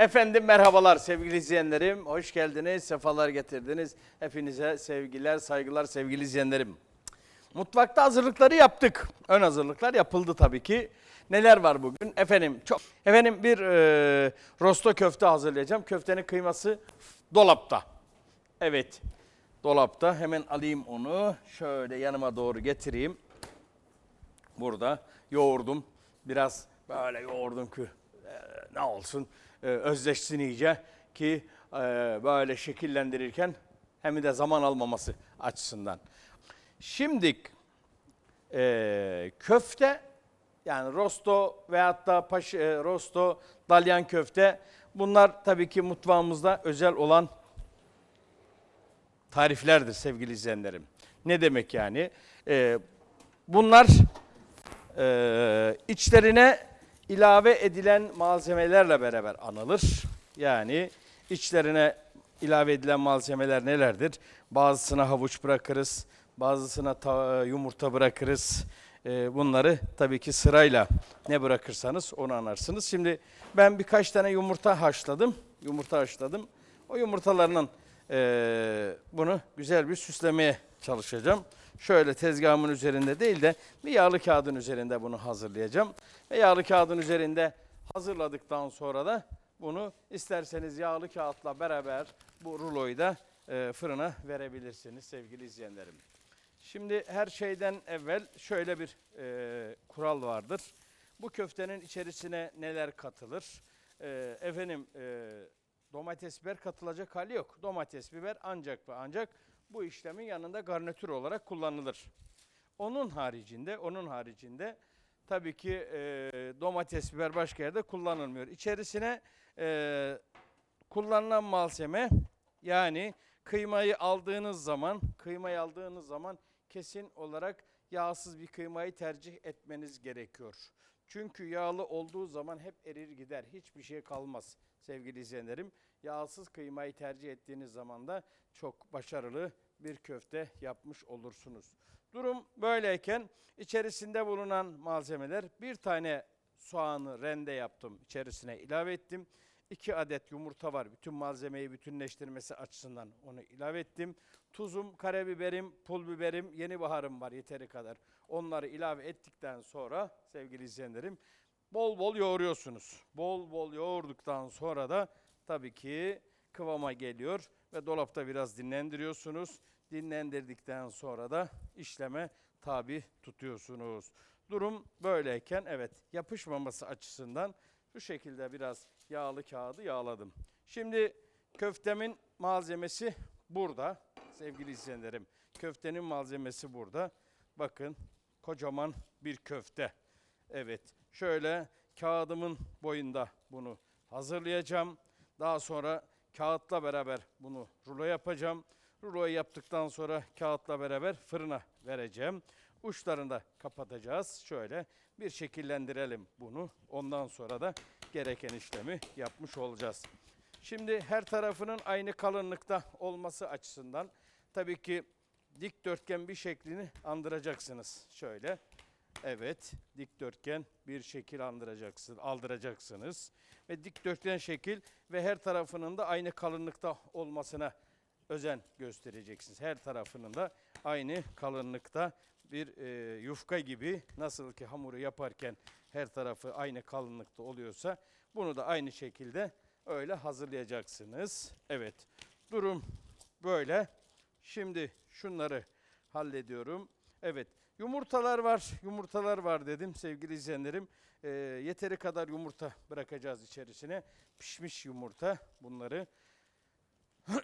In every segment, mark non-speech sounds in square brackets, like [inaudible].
Efendim merhabalar sevgili izleyenlerim. Hoş geldiniz, sefalar getirdiniz. Hepinize sevgiler, saygılar sevgili izleyenlerim. Mutfakta hazırlıkları yaptık. Ön hazırlıklar yapıldı tabii ki. Neler var bugün? Efendim çok efendim bir e, rosto köfte hazırlayacağım. Köftenin kıyması dolapta. Evet. Dolapta. Hemen alayım onu. Şöyle yanıma doğru getireyim. Burada yoğurdum. Biraz böyle yoğurdum ki e, ne olsun e, özleşsin iyice ki e, böyle şekillendirirken hem de zaman almaması açısından. Şimdi e, köfte yani rosto veyahut da paş, e, rosto, dalyan köfte bunlar tabii ki mutfağımızda özel olan tariflerdir sevgili izleyenlerim. Ne demek yani? Bunlar e, içlerine ilave edilen malzemelerle beraber anılır. Yani içlerine ilave edilen malzemeler nelerdir? Bazısına havuç bırakırız, bazısına ta- yumurta bırakırız. E, bunları tabii ki sırayla ne bırakırsanız onu anlarsınız. Şimdi ben birkaç tane yumurta haşladım. Yumurta haşladım. O yumurtalarının e, bunu güzel bir süslemeye çalışacağım. Şöyle tezgahımın üzerinde değil de bir yağlı kağıdın üzerinde bunu hazırlayacağım. Ve yağlı kağıdın üzerinde hazırladıktan sonra da bunu isterseniz yağlı kağıtla beraber bu ruloyu da e, fırına verebilirsiniz sevgili izleyenlerim. Şimdi her şeyden evvel şöyle bir e, kural vardır. Bu köftenin içerisine neler katılır? E, efendim e, domates biber katılacak hali yok. Domates biber ancak ve ancak bu işlemin yanında garnitür olarak kullanılır. Onun haricinde, onun haricinde tabii ki e, domates biber başka yerde kullanılmıyor. İçerisine e, kullanılan malzeme yani kıymayı aldığınız zaman, kıymayı aldığınız zaman kesin olarak yağsız bir kıymayı tercih etmeniz gerekiyor. Çünkü yağlı olduğu zaman hep erir gider. Hiçbir şey kalmaz sevgili izleyenlerim. Yağsız kıymayı tercih ettiğiniz zaman da çok başarılı bir köfte yapmış olursunuz. Durum böyleyken içerisinde bulunan malzemeler bir tane soğanı rende yaptım. içerisine ilave ettim. 2 adet yumurta var. Bütün malzemeyi bütünleştirmesi açısından onu ilave ettim. Tuzum, karabiberim, pul biberim, yeni baharım var yeteri kadar. Onları ilave ettikten sonra sevgili izleyenlerim bol bol yoğuruyorsunuz. Bol bol yoğurduktan sonra da tabii ki kıvama geliyor ve dolapta biraz dinlendiriyorsunuz. Dinlendirdikten sonra da işleme tabi tutuyorsunuz. Durum böyleyken evet yapışmaması açısından şu şekilde biraz yağlı kağıdı yağladım. Şimdi köftemin malzemesi burada sevgili izleyenlerim. Köftenin malzemesi burada. Bakın kocaman bir köfte. Evet şöyle kağıdımın boyunda bunu hazırlayacağım. Daha sonra kağıtla beraber bunu rulo yapacağım. Ruloyu yaptıktan sonra kağıtla beraber fırına vereceğim. Uçlarını da kapatacağız. Şöyle bir şekillendirelim bunu. Ondan sonra da gereken işlemi yapmış olacağız. Şimdi her tarafının aynı kalınlıkta olması açısından tabii ki dikdörtgen bir şeklini andıracaksınız. Şöyle. Evet, dikdörtgen bir şekil andıracaksınız, aldıracaksınız. Ve dikdörtgen şekil ve her tarafının da aynı kalınlıkta olmasına özen göstereceksiniz. Her tarafının da aynı kalınlıkta bir e, yufka gibi nasıl ki hamuru yaparken her tarafı aynı kalınlıkta oluyorsa bunu da aynı şekilde öyle hazırlayacaksınız. Evet, durum böyle. Şimdi şunları hallediyorum. Evet, yumurtalar var, yumurtalar var dedim sevgili izleyenlerim. Ee, yeteri kadar yumurta bırakacağız içerisine. Pişmiş yumurta bunları. [clears throat]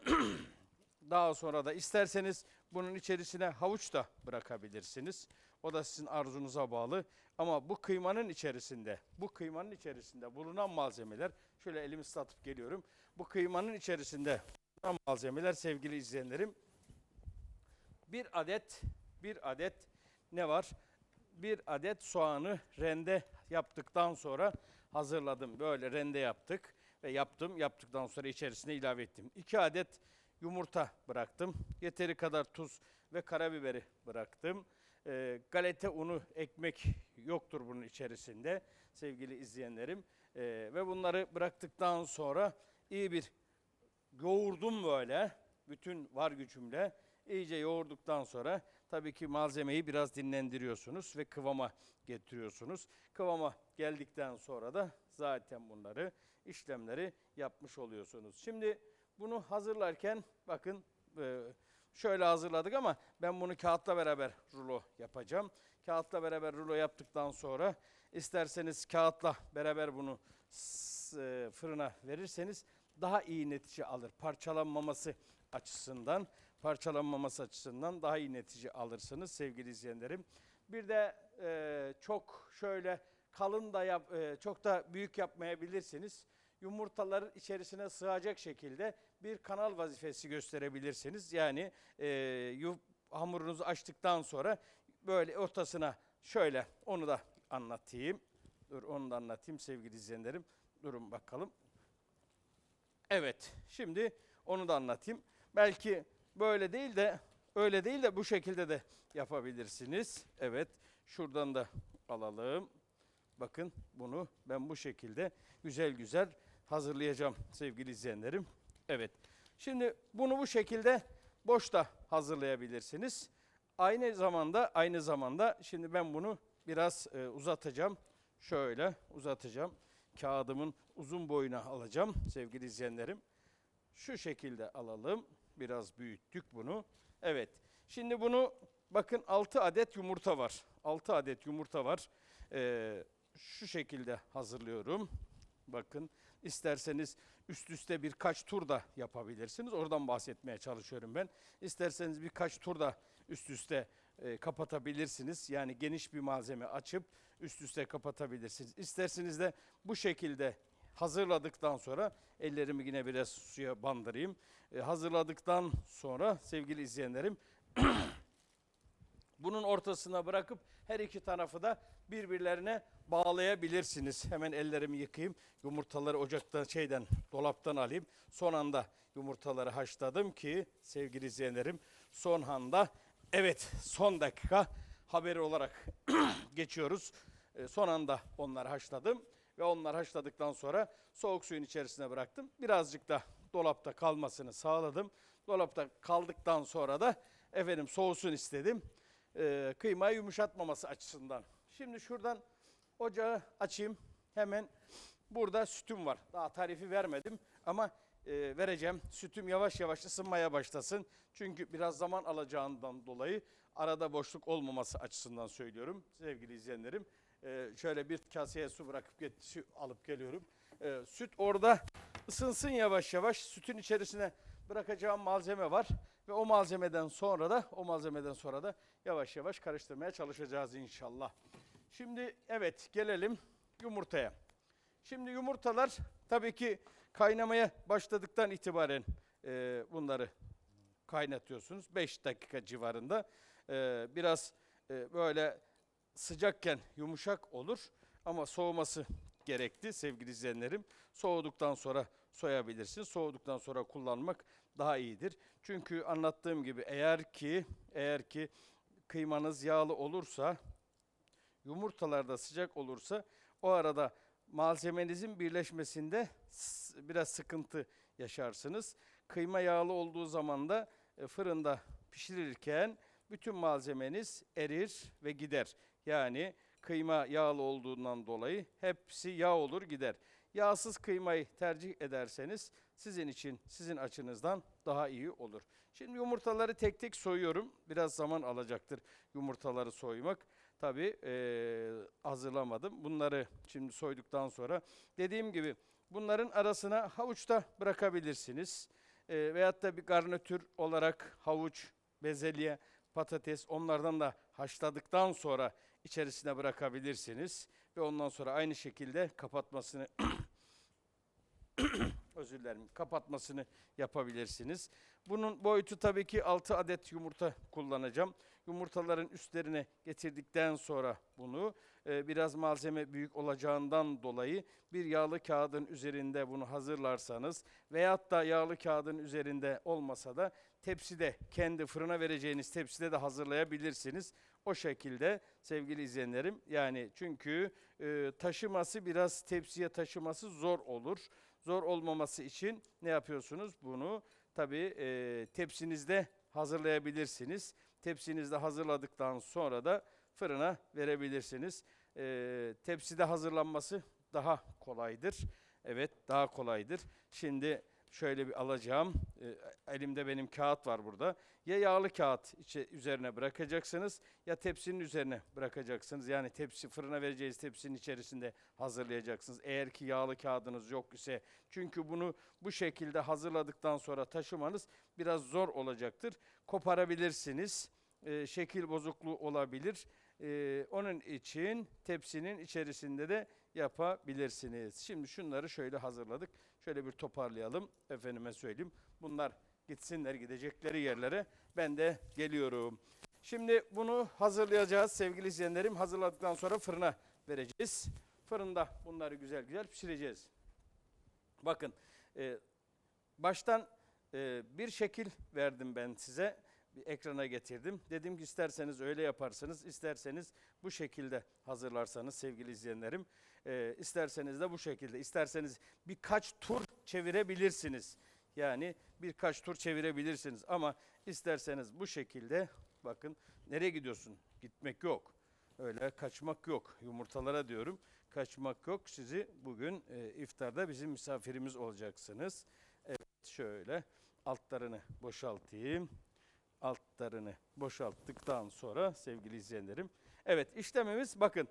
Daha sonra da isterseniz bunun içerisine havuç da bırakabilirsiniz. O da sizin arzunuza bağlı. Ama bu kıymanın içerisinde, bu kıymanın içerisinde bulunan malzemeler, şöyle elimi ıslatıp geliyorum. Bu kıymanın içerisinde bulunan malzemeler sevgili izleyenlerim, bir adet, bir adet ne var? Bir adet soğanı rende yaptıktan sonra hazırladım. Böyle rende yaptık ve yaptım. Yaptıktan sonra içerisine ilave ettim. İki adet yumurta bıraktım. Yeteri kadar tuz ve karabiberi bıraktım. E, galeta unu, ekmek yoktur bunun içerisinde sevgili izleyenlerim. E, ve bunları bıraktıktan sonra iyi bir yoğurdum böyle bütün var gücümle iyice yoğurduktan sonra tabii ki malzemeyi biraz dinlendiriyorsunuz ve kıvama getiriyorsunuz. Kıvama geldikten sonra da zaten bunları işlemleri yapmış oluyorsunuz. Şimdi bunu hazırlarken bakın e, şöyle hazırladık ama ben bunu kağıtla beraber rulo yapacağım. Kağıtla beraber rulo yaptıktan sonra isterseniz kağıtla beraber bunu e, fırına verirseniz daha iyi netice alır. Parçalanmaması açısından, parçalanmaması açısından daha iyi netice alırsınız sevgili izleyenlerim. Bir de e, çok şöyle kalın da yap, e, çok da büyük yapmayabilirsiniz. Yumurtaların içerisine sığacak şekilde bir kanal vazifesi gösterebilirsiniz. Yani e, yu- hamurunuzu açtıktan sonra böyle ortasına şöyle onu da anlatayım. Dur onu da anlatayım sevgili izleyenlerim. Durun bakalım. Evet, şimdi onu da anlatayım. Belki böyle değil de öyle değil de bu şekilde de yapabilirsiniz. Evet, şuradan da alalım. Bakın bunu ben bu şekilde güzel güzel hazırlayacağım sevgili izleyenlerim. Evet. Şimdi bunu bu şekilde boşta hazırlayabilirsiniz. Aynı zamanda aynı zamanda şimdi ben bunu biraz e, uzatacağım. Şöyle uzatacağım. Kağıdımın uzun boyuna alacağım sevgili izleyenlerim. Şu şekilde alalım. Biraz büyüttük bunu. Evet. Şimdi bunu bakın 6 adet yumurta var. 6 adet yumurta var. Ee, şu şekilde hazırlıyorum. Bakın isterseniz üst üste birkaç tur da yapabilirsiniz. Oradan bahsetmeye çalışıyorum ben. İsterseniz birkaç tur da üst üste e, kapatabilirsiniz. Yani geniş bir malzeme açıp üst üste kapatabilirsiniz. İsterseniz de bu şekilde hazırladıktan sonra ellerimi yine biraz suya bandırayım. E, hazırladıktan sonra sevgili izleyenlerim [clears throat] bunun ortasına bırakıp her iki tarafı da birbirlerine bağlayabilirsiniz. Hemen ellerimi yıkayayım. Yumurtaları ocaktan şeyden dolaptan alayım. Son anda yumurtaları haşladım ki sevgili izleyenlerim son anda evet son dakika haberi olarak [clears throat] geçiyoruz. E, son anda onları haşladım ve onları haşladıktan sonra soğuk suyun içerisine bıraktım. Birazcık da dolapta kalmasını sağladım. Dolapta kaldıktan sonra da efendim soğusun istedim e, kıymayı yumuşatmaması açısından. Şimdi şuradan ocağı açayım. Hemen burada sütüm var. Daha tarifi vermedim ama e, vereceğim. Sütüm yavaş yavaş ısınmaya başlasın. Çünkü biraz zaman alacağından dolayı arada boşluk olmaması açısından söylüyorum sevgili izleyenlerim. E, şöyle bir kaseye su bırakıp get, su alıp geliyorum. E, süt orada ısınsın yavaş yavaş. Sütün içerisine bırakacağım malzeme var ve o malzemeden sonra da o malzemeden sonra da yavaş yavaş karıştırmaya çalışacağız inşallah. Şimdi evet gelelim yumurtaya. Şimdi yumurtalar tabii ki kaynamaya başladıktan itibaren e, bunları kaynatıyorsunuz. 5 dakika civarında. E, biraz e, böyle sıcakken yumuşak olur ama soğuması gerekti sevgili izleyenlerim. Soğuduktan sonra soyabilirsiniz. Soğuduktan sonra kullanmak daha iyidir. Çünkü anlattığım gibi eğer ki eğer ki kıymanız yağlı olursa yumurtalar da sıcak olursa o arada malzemenizin birleşmesinde biraz sıkıntı yaşarsınız. Kıyma yağlı olduğu zaman da e, fırında pişirirken bütün malzemeniz erir ve gider. Yani kıyma yağlı olduğundan dolayı hepsi yağ olur gider. Yağsız kıymayı tercih ederseniz sizin için sizin açınızdan daha iyi olur. Şimdi yumurtaları tek tek soyuyorum. Biraz zaman alacaktır yumurtaları soymak. Tabii eee, hazırlamadım. Bunları şimdi soyduktan sonra dediğim gibi bunların arasına havuç da bırakabilirsiniz. Eee veyahut da bir garnitür olarak havuç, bezelye, patates onlardan da haşladıktan sonra içerisine bırakabilirsiniz. Ve ondan sonra aynı şekilde kapatmasını [coughs] özür dilerim kapatmasını yapabilirsiniz. Bunun boyutu tabii ki 6 adet yumurta kullanacağım. Yumurtaların üstlerine getirdikten sonra bunu e, biraz malzeme büyük olacağından dolayı bir yağlı kağıdın üzerinde bunu hazırlarsanız veyahut da yağlı kağıdın üzerinde olmasa da tepside kendi fırına vereceğiniz tepside de hazırlayabilirsiniz. O şekilde sevgili izleyenlerim yani çünkü e, taşıması biraz tepsiye taşıması zor olur. Zor olmaması için ne yapıyorsunuz? Bunu tabii e, tepsinizde hazırlayabilirsiniz. Tepsinizde hazırladıktan sonra da fırına verebilirsiniz. E, tepside hazırlanması daha kolaydır. Evet daha kolaydır. Şimdi şöyle bir alacağım. E, elimde benim kağıt var burada. Ya yağlı kağıt üzerine bırakacaksınız ya tepsinin üzerine bırakacaksınız. Yani tepsi fırına vereceğiz tepsinin içerisinde hazırlayacaksınız. Eğer ki yağlı kağıdınız yok ise çünkü bunu bu şekilde hazırladıktan sonra taşımanız biraz zor olacaktır. Koparabilirsiniz. E, şekil bozukluğu olabilir. E, onun için tepsinin içerisinde de yapabilirsiniz. Şimdi şunları şöyle hazırladık. Şöyle bir toparlayalım. Efendime söyleyeyim. Bunlar gitsinler gidecekleri yerlere. Ben de geliyorum. Şimdi bunu hazırlayacağız sevgili izleyenlerim. Hazırladıktan sonra fırına vereceğiz. Fırında bunları güzel güzel pişireceğiz. Bakın e, baştan e, bir şekil verdim ben size. Bir ekrana getirdim. Dedim ki isterseniz öyle yaparsınız, isterseniz bu şekilde hazırlarsanız sevgili izleyenlerim, e, isterseniz de bu şekilde, isterseniz birkaç tur çevirebilirsiniz. Yani birkaç tur çevirebilirsiniz ama isterseniz bu şekilde bakın nereye gidiyorsun? Gitmek yok. Öyle kaçmak yok. Yumurtalara diyorum. Kaçmak yok. Sizi bugün e, iftarda bizim misafirimiz olacaksınız. Evet şöyle altlarını boşaltayım. Altlarını boşalttıktan sonra sevgili izleyenlerim. Evet işlemimiz bakın.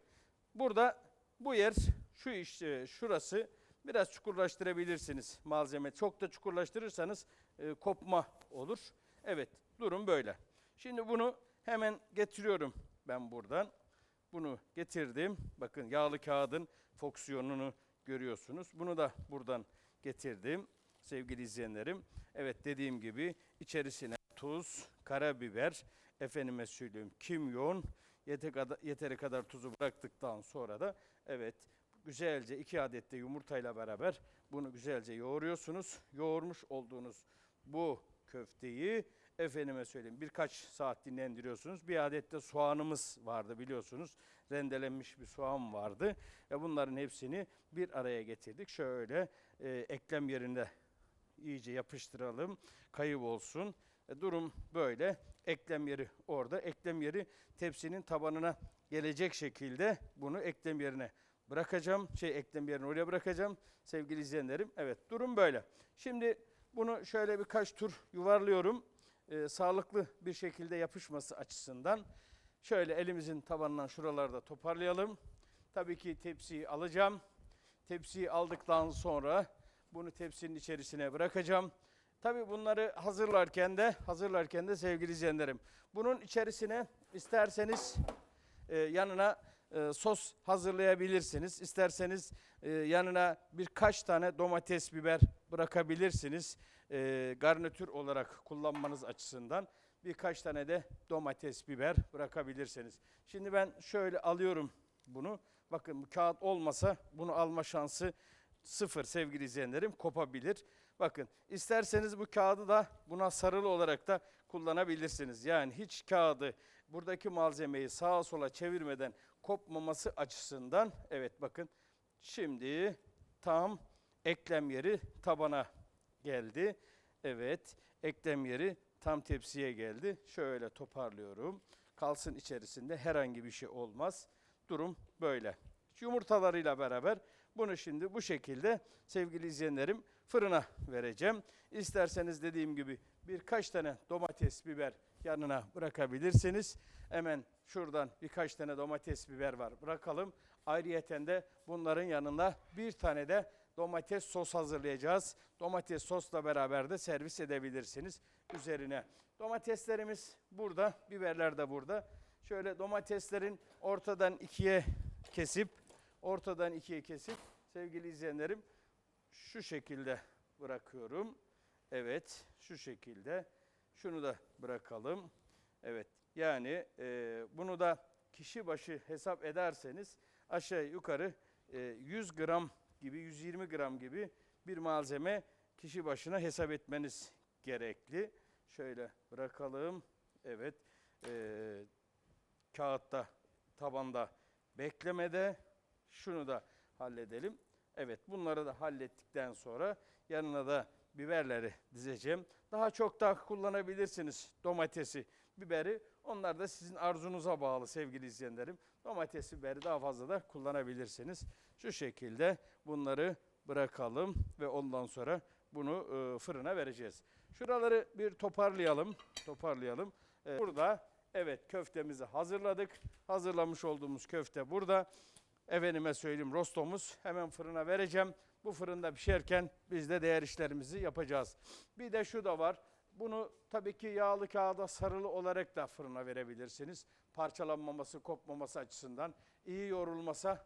Burada bu yer şu iş e, şurası biraz çukurlaştırabilirsiniz malzeme. Çok da çukurlaştırırsanız e, kopma olur. Evet durum böyle. Şimdi bunu hemen getiriyorum ben buradan. Bunu getirdim. Bakın yağlı kağıdın fonksiyonunu görüyorsunuz. Bunu da buradan getirdim sevgili izleyenlerim. Evet dediğim gibi içerisine tuz, karabiber, efendime söyleyeyim kimyon, yeteri kadar, tuzu bıraktıktan sonra da evet güzelce iki adet de yumurtayla beraber bunu güzelce yoğuruyorsunuz. Yoğurmuş olduğunuz bu köfteyi efendime söyleyeyim birkaç saat dinlendiriyorsunuz. Bir adet de soğanımız vardı biliyorsunuz. Rendelenmiş bir soğan vardı. Ve bunların hepsini bir araya getirdik. Şöyle e, eklem yerinde iyice yapıştıralım. Kayıp olsun. E, durum böyle. Eklem yeri orada. Eklem yeri tepsinin tabanına gelecek şekilde bunu eklem yerine bırakacağım. Şey eklem yerine oraya bırakacağım. Sevgili izleyenlerim. Evet durum böyle. Şimdi bunu şöyle birkaç tur yuvarlıyorum. E, sağlıklı bir şekilde yapışması açısından. Şöyle elimizin tabanından şuralarda toparlayalım. Tabii ki tepsiyi alacağım. Tepsiyi aldıktan sonra bunu tepsinin içerisine bırakacağım. Tabii bunları hazırlarken de hazırlarken de sevgili izleyenlerim bunun içerisine isterseniz e, yanına e, sos hazırlayabilirsiniz. İsterseniz e, yanına birkaç tane domates, biber bırakabilirsiniz. E, garnitür olarak kullanmanız açısından birkaç tane de domates, biber bırakabilirsiniz. Şimdi ben şöyle alıyorum bunu. Bakın bu kağıt olmasa bunu alma şansı sıfır sevgili izleyenlerim kopabilir. Bakın isterseniz bu kağıdı da buna sarılı olarak da kullanabilirsiniz. Yani hiç kağıdı buradaki malzemeyi sağa sola çevirmeden kopmaması açısından evet bakın şimdi tam eklem yeri tabana geldi. Evet eklem yeri tam tepsiye geldi. Şöyle toparlıyorum. Kalsın içerisinde herhangi bir şey olmaz. Durum böyle. Yumurtalarıyla beraber bunu şimdi bu şekilde sevgili izleyenlerim fırına vereceğim. İsterseniz dediğim gibi birkaç tane domates, biber yanına bırakabilirsiniz. Hemen şuradan birkaç tane domates, biber var bırakalım. Ayrıyeten de bunların yanında bir tane de domates sos hazırlayacağız. Domates sosla beraber de servis edebilirsiniz üzerine. Domateslerimiz burada, biberler de burada. Şöyle domateslerin ortadan ikiye kesip ortadan ikiye kesip sevgili izleyenlerim şu şekilde bırakıyorum. Evet şu şekilde. Şunu da bırakalım. Evet yani e, bunu da kişi başı hesap ederseniz aşağı yukarı e, 100 gram gibi 120 gram gibi bir malzeme kişi başına hesap etmeniz gerekli. Şöyle bırakalım. Evet. E, kağıtta, tabanda beklemede. Şunu da halledelim. Evet bunları da hallettikten sonra yanına da biberleri dizeceğim. Daha çok da kullanabilirsiniz domatesi, biberi. Onlar da sizin arzunuza bağlı sevgili izleyenlerim. Domates, biberi daha fazla da kullanabilirsiniz. Şu şekilde bunları bırakalım ve ondan sonra bunu e, fırına vereceğiz. Şuraları bir toparlayalım. Toparlayalım. E, burada evet köftemizi hazırladık. Hazırlamış olduğumuz köfte burada. Efendime söyleyeyim rostomuz hemen fırına vereceğim. Bu fırında pişerken biz de diğer işlerimizi yapacağız. Bir de şu da var. Bunu tabii ki yağlı kağıda sarılı olarak da fırına verebilirsiniz. Parçalanmaması, kopmaması açısından. iyi yoğrulmasa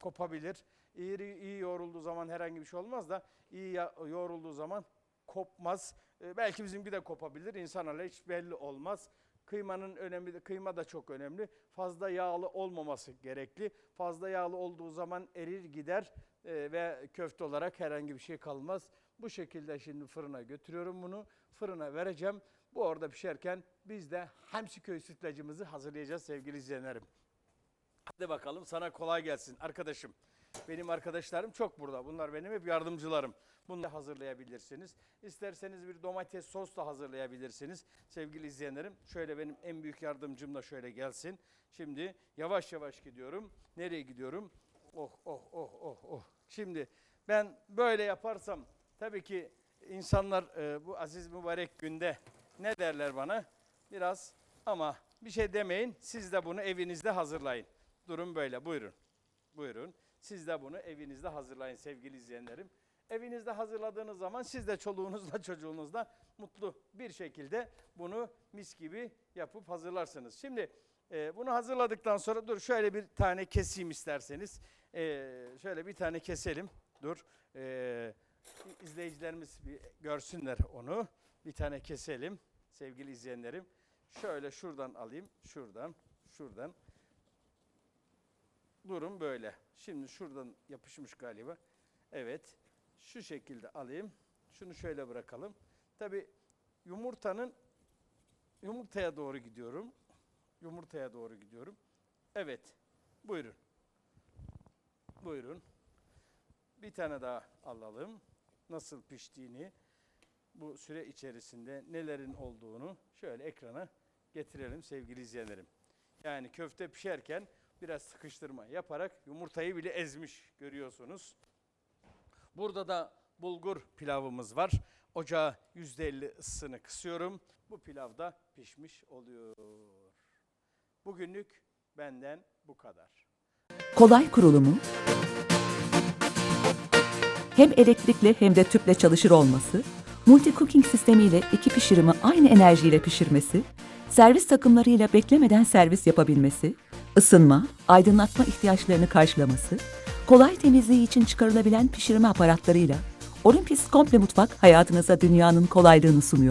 kopabilir. İyi, iyi yoğrulduğu zaman herhangi bir şey olmaz da iyi yoğrulduğu zaman kopmaz. Ee, belki bizimki de kopabilir. İnsanlarla hiç belli olmaz. Kıymanın önemi kıyma da çok önemli. Fazla yağlı olmaması gerekli. Fazla yağlı olduğu zaman erir gider e, ve köfte olarak herhangi bir şey kalmaz. Bu şekilde şimdi fırına götürüyorum bunu. Fırına vereceğim. Bu orada pişerken biz de Hamsiköy sütlacımızı hazırlayacağız sevgili izleyenlerim. Hadi bakalım sana kolay gelsin arkadaşım. Benim arkadaşlarım çok burada. Bunlar benim hep yardımcılarım. Bunu da hazırlayabilirsiniz. İsterseniz bir domates sos da hazırlayabilirsiniz. Sevgili izleyenlerim şöyle benim en büyük yardımcım da şöyle gelsin. Şimdi yavaş yavaş gidiyorum. Nereye gidiyorum? Oh oh oh oh oh. Şimdi ben böyle yaparsam tabii ki insanlar e, bu aziz mübarek günde ne derler bana? Biraz ama bir şey demeyin. Siz de bunu evinizde hazırlayın. Durum böyle. Buyurun. Buyurun. Siz de bunu evinizde hazırlayın sevgili izleyenlerim. Evinizde hazırladığınız zaman siz de çoluğunuzla çocuğunuzla mutlu bir şekilde bunu mis gibi yapıp hazırlarsınız. Şimdi e, bunu hazırladıktan sonra dur şöyle bir tane keseyim isterseniz. E, şöyle bir tane keselim. Dur. E, izleyicilerimiz bir görsünler onu. Bir tane keselim sevgili izleyenlerim. Şöyle şuradan alayım. Şuradan, şuradan. Durum böyle. Şimdi şuradan yapışmış galiba. Evet. Şu şekilde alayım. Şunu şöyle bırakalım. Tabi yumurtanın yumurtaya doğru gidiyorum. Yumurtaya doğru gidiyorum. Evet. Buyurun. Buyurun. Bir tane daha alalım. Nasıl piştiğini, bu süre içerisinde nelerin olduğunu şöyle ekrana getirelim sevgili izleyenlerim. Yani köfte pişerken biraz sıkıştırma yaparak yumurtayı bile ezmiş görüyorsunuz. Burada da bulgur pilavımız var. Ocağa %50 ısısını kısıyorum. Bu pilav da pişmiş oluyor. Bugünlük benden bu kadar. Kolay kurulumu, hem elektrikli hem de tüple çalışır olması, multi cooking sistemiyle iki pişirimi aynı enerjiyle pişirmesi, servis takımlarıyla beklemeden servis yapabilmesi, ısınma, aydınlatma ihtiyaçlarını karşılaması, kolay temizliği için çıkarılabilen pişirme aparatlarıyla Olympus Komple Mutfak hayatınıza dünyanın kolaylığını sunuyor.